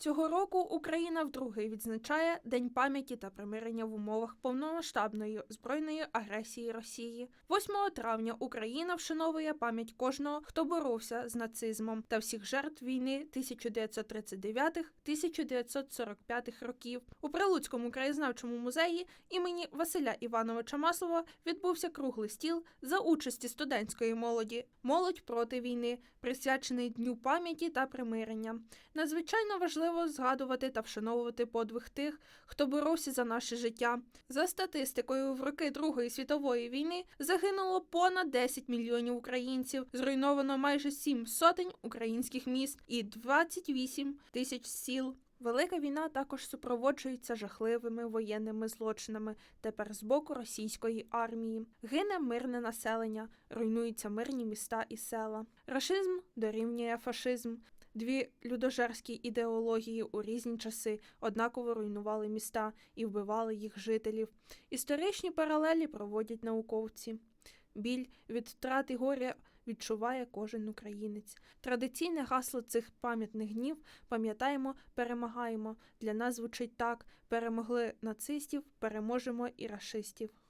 Цього року Україна вдруге відзначає День пам'яті та примирення в умовах повномасштабної збройної агресії Росії. 8 травня Україна вшановує пам'ять кожного, хто боровся з нацизмом та всіх жертв війни 1939-1945 років. У Прилуцькому краєзнавчому музеї імені Василя Івановича Маслова відбувся круглий стіл за участі студентської молоді Молодь проти війни, присвячений Дню пам'яті та примирення. Надзвичайно важливо згадувати та вшановувати подвиг тих, хто боровся за наше життя. За статистикою, в роки Другої світової війни загинуло понад 10 мільйонів українців, зруйновано майже 7 сотень українських міст і 28 тисяч сіл. Велика війна також супроводжується жахливими воєнними злочинами тепер з боку російської армії. Гине мирне населення, руйнуються мирні міста і села. Рашизм дорівнює фашизм. Дві людожерські ідеології у різні часи однаково руйнували міста і вбивали їх жителів. Історичні паралелі проводять науковці. Біль від втрати горя відчуває кожен українець. Традиційне гасло цих пам'ятних днів пам'ятаємо, перемагаємо. Для нас звучить так: перемогли нацистів, переможемо і рашистів.